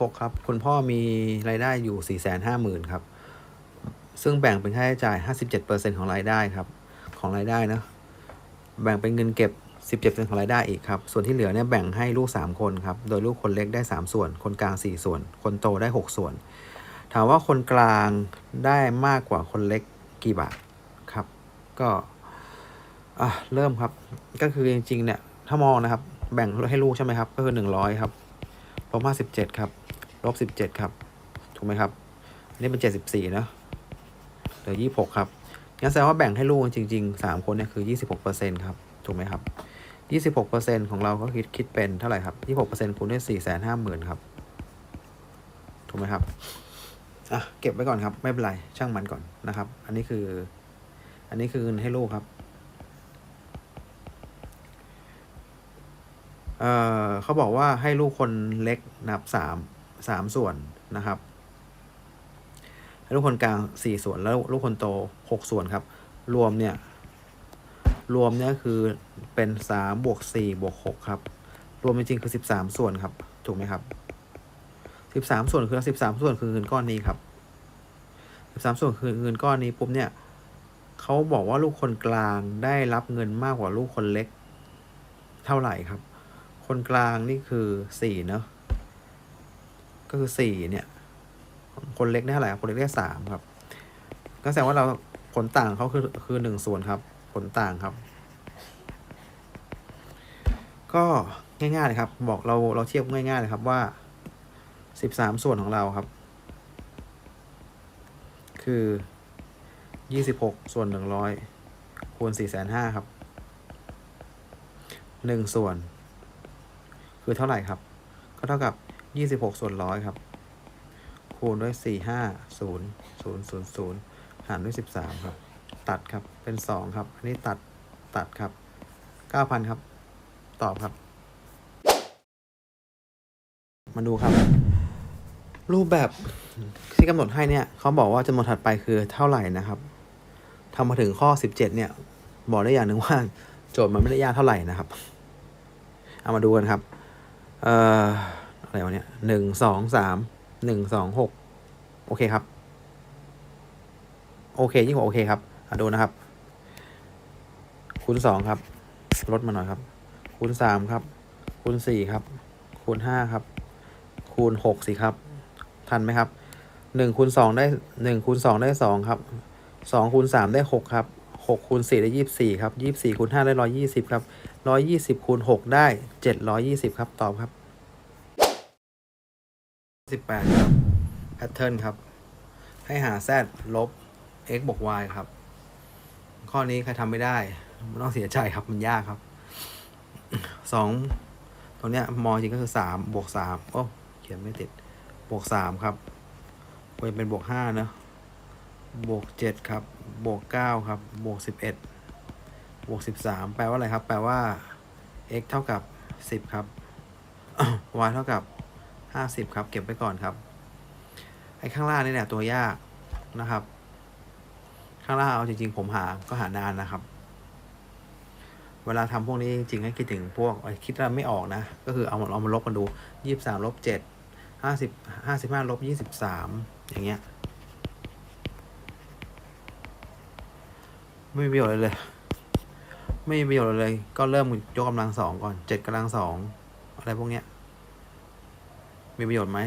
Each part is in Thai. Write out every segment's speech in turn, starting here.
พกครับ คุณพ่อมีรายได้อยู่ 4 5 0 0 0 0 ครับ ซึ่งแบ่งเป็นค่าใช้จ่าย 57%ของรายได้ครับ ของรายได้นะ แบ่งเป็นเงินเก็บ 17%ของรายได้อีกครับ ส่วนที่เหลือเนี่ยแบ่งให้ลูก 3 คนครับ โดยลูกคนเล็กได้ 3 ส่วน คนกลาง 4 ส่วน คนโตได้ 6 ส่วน ถามว่าคนกลางได้มากกว่าคนเล็กกี่บาทครับ ก็อะเริ่มครับ ก็คือจริงๆเนี่ย ถ้ามองนะครับ แบ่งให้ลูกใช่ไหมครับ ก็คือ 100 ครับ ลบห้าสิบเจ็ดครับลบสิบเจ็ดครับ ถูกไหมครับ อันนี่เป็นเจ็ดสิบสี่นะเหลือยี่หกครับงั้นแสดงว่าแบ่งให้ลูกจริงๆสามคนเนี่ยคือยี่สิบหกเปอร์เซ็นครับ ถูกไหมครับยี่สิบหกเปอร์เซ็นของเราก็คิดคิดเป็นเท่าไหร่ครับยี่หกเปอร์เซ็นคูณด้วยสี่แสนห้าหมื่นครับ ถูกไหมครับ อะ เก็บไว้ก่อนครับ ไม่เป็นไร ช่างมันก่อนนะครับ อันนี้คือ อันนี้คือเงินให้ลูกครับ เอ่อเขาบอกว่าให้ลูกคนเล็กนับสามสามส่วนนะครับให้ลูกคนกลางสี่ส่วนแล้วลูกคนโตหกส่วนครับ รวมเนี่ย รวมเนี่ยคือเป็นสามบวกสี่บวกหกครับ รวมจริงๆคือสิบสามส่วนครับ ถูกไหมครับสิบสามส่วนคือสิบสามส่วนคือเงินก้อนนี้ครับสิบสามส่วนคือเงินก้อนนี้ปุ๊บเนี่ยเขาบอกว่าลูกคนกลางได้รับเงินมากกว่าลูกคนเล็ก เท่าไหร่ครับ คนกลางนี่คือสี่เนาะก็คือสี่เนี่ย คนเล็กได้เท่าไหร่ครับคนเล็กได้สามครับ ก็แสดงว่าเราผลต่างเขาคือคือหนึ่งส่วนครับ ผลต่างครับ ก็ง่ายๆเลยครับ บอกเราเราเทียบง่ายๆเลยครับว่าสิบสามส่วนของเราครับ คือยี่สิบหกส่วนหนึ่งร้อยคูณสี่แสนห้าครับหนึ่งส่วน คือเท่าไหร่ครับ ก็เท่ากับยี่สิบหกส่วนร้อยครับ คูณด้วยสี่ห้าศูนย์ศูนย์ศูนย์ศูนย์หารด้วยสิบสามครับ ตัดครับ เป็นสองครับ อันนี้ตัด ตัดครับเก้าพันครับ ตอบครับ มาดูครับ รูปแบบที่กำหนดให้เนี่ย เขาบอกว่าจำนวนถัดไปคือเท่าไหร่นะครับทำมาถึงข้อสิบเจ็ดเนี่ย บอกได้อย่างหนึ่งว่า โจทย์มันไม่ได้ยากเท่าไหร่นะครับ เอามาดูกันครับ เอ่ออะไรวะเนี่ยหนึ่งสองสามหนึ่งสองหกโอเคครับ โอเคยิ่งกโอเคครับอดูนะครับ คูณสองครับ ลดมาหน่อยครับ คูณสามครับ คูณสี่ครับ คูณห้าครับ คูณหกสิครับ ทันไหมครับหนึ่งคูณสองได้หนึ่งคูณสองได้สองครับสองคูณสามได้หกครับหกคูณสี่ได้ยี่สิบสี่ครับยี่สิบสี่คูณห้าได้ร้อยี่สิบครับ ร้อยี่สิบคูณหกได้เจ็ดร้อยี่สิบครับ ตอบครับสิบแปดครับ แพทเทิร์นครับ ให้หา z ลบ x บวก y ครับ ข้อนี้ใครทำไม่ได้ไม่ต้องเสียใจครับ มันยากครับสองตรงเนี้ยมอจริงก็คือสามบวกสามโอ้ เขียนไม่ติด บวกสามครับควรเป็นบวกห้าเนอะบวกเจ็ดครับ บวกเก้าครับ บวกสิ บวกสิบสามแปลว่าอะไรครับ แปลว่า x เท่ากับสิบครับ y เท่ากับห้าสิบครับ เก็บไว้ก่อนครับ ไอ้ข้างล่างนี่แหละตัวยากนะครับ ข้างล่างเอาจริง ๆ ผมหาก็หานานนะครับ เวลาทำพวกนี้จริงๆให้คิดถึงพวกไอ้คิดว่าไม่ออกนะ ก็คือเอาเอามาลบกันดูยี่สามลบเจ็ดห้าสิบห้าสิบห้าลบยี่สิบสามอย่างเงี้ย ไม่มีประโยชน์เลย ไม่มีประโยชน์เลย ก็เริ่มยกกำลังสองก่อนเจ็ดกำลังสองอะไรพวกเนี้ย มีประโยชน์ไหม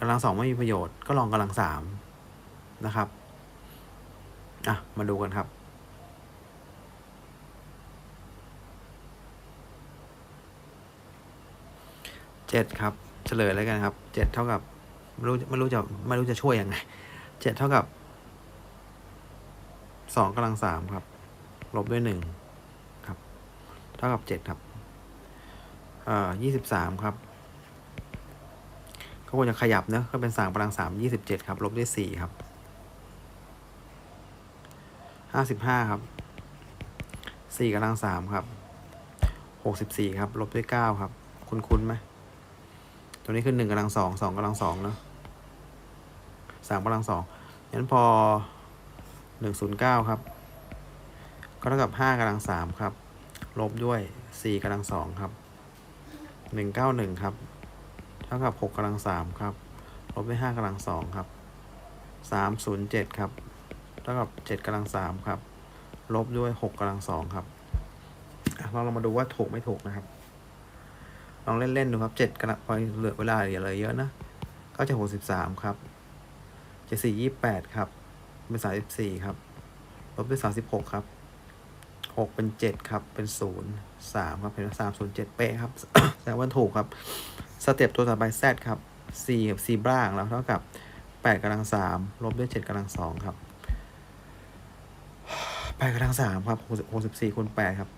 กำลังสองไม่มีประโยชน์ก็ลองกำลังสามนะครับอะมาดูกันครับเจ็ดครับเฉลยแล้วกันครับเจ็ดเท่ากับไม่รู้ไม่รู้จะไม่รู้จะช่วยยังไงเจ็ดเท่ากับสองกำลังสามครับ ลบด้วยหนึ่ง เท่ากับเจ็ดครับอ่อยี่สิบสามครับก็ควรจะขยับเนอะก็เป็นสามกำลังสามยี่สิบเจ็ดครับ ลบด้วยสี่ครับห้าสิบห้าครับสี่กำลังสามครับหกสิบสี่ครับ ลบด้วยเก้าครับ คุ้นคุ้นไหมตัวนี้คือหนึ่งกำลังสองสองกำลังสองเนอะสามกำลังสองงั้นพอหนึ่งศูนย์เก้าครับ ก็เท่ากับห้ากำลังสามครับ ลบด้วยสี่กำลังสองครับหนึ่งเก้าหนึ่งครับ เท่ากับหกกำลังสามครับ ลบด้วยห้ากำลังสองครับสามศูนย์เจ็ดครับ เท่ากับเจ็ดกำลังสามครับ ลบด้วยหกกำลังสองครับอะลองเรามาดูว่าถูกไม่ถูกนะครับ ลองเล่นๆดูครับเจ็ดกำลังพอเหลือเวลาเหลือเลยเยอะนะก็จะหกสิบสามครับเจ็ดสี่ยี่แปดครับ เป็นสามสิบสี่ครับ ลบด้วยสามสิบหกครับ หกเป็นเจ็ดครับ เป็นศูนย์สามครับ เป็นสามศูนย์เจ็ดเป๊ะครับแสดงว่าถูกครับ สเต็ปตัวต่อไป z ครับ c กับ c บ้างแล้วเท่ากับแปดกำลังสามลบด้วยเจ็ดกำลังสองครับแปดกำลังสามครับหกสิบสี่คูณแปดครับ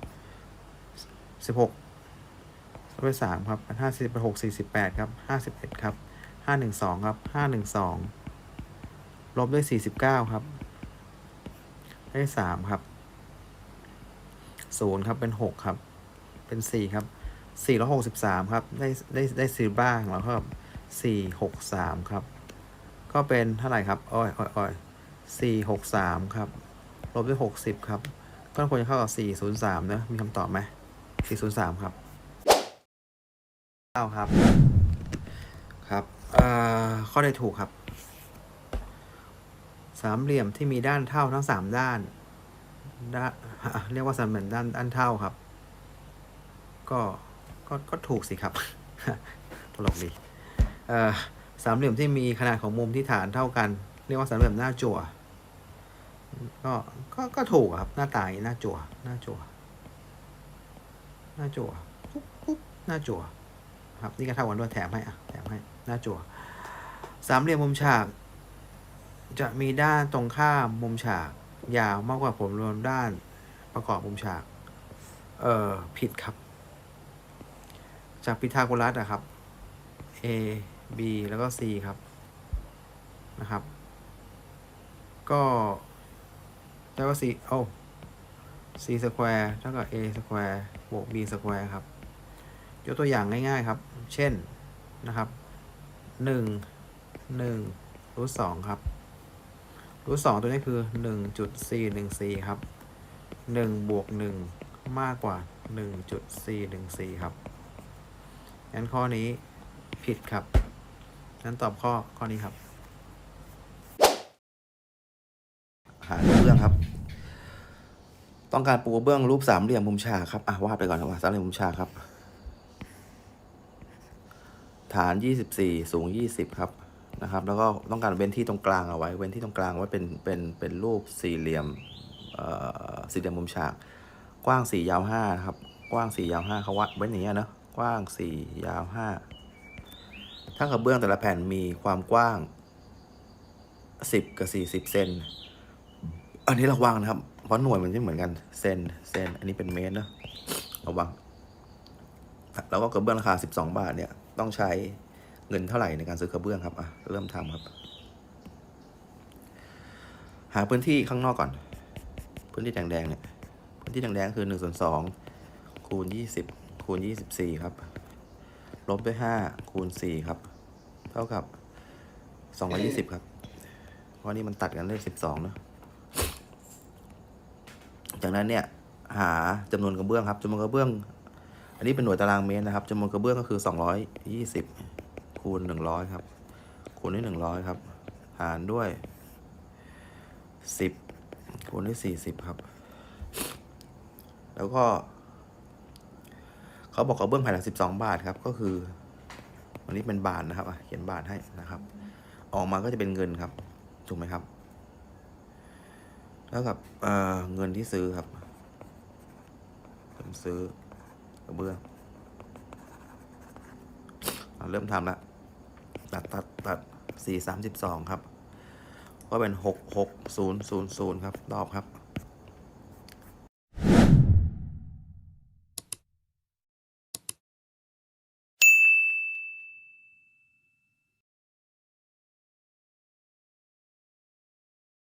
สิบหกลบด้วยสามครับห้าสิบหกสี่สิบแปดครับห้าสิบเอ็ดครับห้าหนึ่งสองครับห้าหนึ่งสองลบด้วยสี่สิบเก้าครับได้สามครับ ศูนย์ครับเป็นหกครับ เป็นสี่ครับสี่ร้อยหกสิบสามครับได้ได้ได้สี่บ้างแล้วก็สี่หกสามครับ ก็เป็นเท่าไหร่ครับอ้อยอ้อยอ้อยสี่หกสามครับลบด้วยหกสิบครับก็ควรจะเข้ากับสี่ศูนย์สามนะมีคำตอบไหมสี่ศูนย์สามครับเก้าครับครับเอ่อข้อใดถูกครับ สามเหลี่ยมที่มีด้านเท่าทั้งสามด้าน ด้านเรียกว่าสามเหลี่ยมด้านด้านเท่าครับ ก็ก็ก็ถูกสิครับ ตลกดีเอ่อสามเหลี่ยมที่มีขนาดของมุมที่ฐานเท่ากัน เรียกว่าสามเหลี่ยมหน้าจั่วก็ก็ก็ถูกครับ หน้าตายหน้าจั่วหน้าจั่วหน้าจั่วปุ๊บปุ๊บหน้าจั่วครับนี่ก็เท่ากันด้วยแถมให้อะแถมให้หน้าจั่วสามเหลี่ยมมุมฉาก จะมีด้านตรงข้ามมุมฉาก ยาวมากกว่าผมรวมด้านประกอบมุมฉาก เอ่อ ผิดครับ จากพีทาโกรัสอะครับ a b แล้วก็ c ครับ นะครับ ก็ได้ว่า c โอ้ c สแควร์เท่ากับ a สแควร์บวก b สแควร์ครับ ยกตัวอย่างง่ายๆครับ เช่น นะครับหนึ่งหนึ่งรูทสองครับ รูทสองตัวนี้คือหนึ่งจุดสี่หนึ่งสี่ครับหนึ่งบวกหนึ่งมากกว่าหนึ่งจุดสี่หนึ่งสี่ครับงั้นข้อนี้ผิดครับงั้นตอบข้อข้อนี้ครับ หากระเบื้องครับ ต้องการปูกระเบื้องรูปสามเหลี่ยมมุมฉากครับอะวาดไปก่อนนะว่าสามเหลี่ยมมุมฉากครับ ฐานยี่สิบสี่สูงยี่สิบครับ นะครับ แล้วก็ต้องการเว้นที่ตรงกลางเอาไว้ เว้นที่ตรงกลางไว้เป็นเป็นเป็นรูปสี่เหลี่ยมสี่เหลี่ยมมุมฉาก กว้างสี่ยาวห้าครับ กว้างสี่ยาวห้าเขาวัดเว้อย่างเงี้ยนะกว้างสี่ยาวห้าถ้ากระเบื้องแต่ละแผ่นมีความกว้างสิบกับสี่สิบเซน อันนี้ระวังนะครับ เพราะหน่วยมันไม่เหมือนกัน เซน เซน อันนี้เป็นเมตรนะระวัง แล้วก็กระเบื้องราคา 12 บาทเนี่ย ต้องใช้ เงินเท่าไหร่ในการซื้อกระเบื้องครับอะเริ่มทำครับ หาพื้นที่ข้างนอกก่อน พื้นที่แดงๆเนี่ยพื้นที่แดงๆคือ1ส่วน2คูณ20คูณ24ครับลบด้วย5คูณ4ครับ เท่ากับ220ครับเพราะนี่มันตัดกันเลข12เนอะจากนั้นเนี่ยหาจำนวนกระเบื้องครับจำนวนกระเบื้อง อันนี้เป็นหน่วยตารางเมตรนะครับจำนวนกระเบื้องก็คือ220 คูณ100ครับ คูณด้วย100ครับ หารด้วย10คูณด้วย40ครับ แล้วก็เขาบอกกระเบื้องแผ่นละ12บาทครับ ก็คืออันนี้เป็นบาทนะครับเขียนบาทให้นะครับ ออกมาก็จะเป็นเงินครับ ถูกไหมครับแล้วกับเเงินที่ซื้อครับ ผมซื้อกระเบื้องเริ่มทำแล้ว ตัดตัดตัดสี่สามสิบสองครับ ก็เป็นหกหกศูนย์ศูนย์ศูนย์ครับ รอบครับ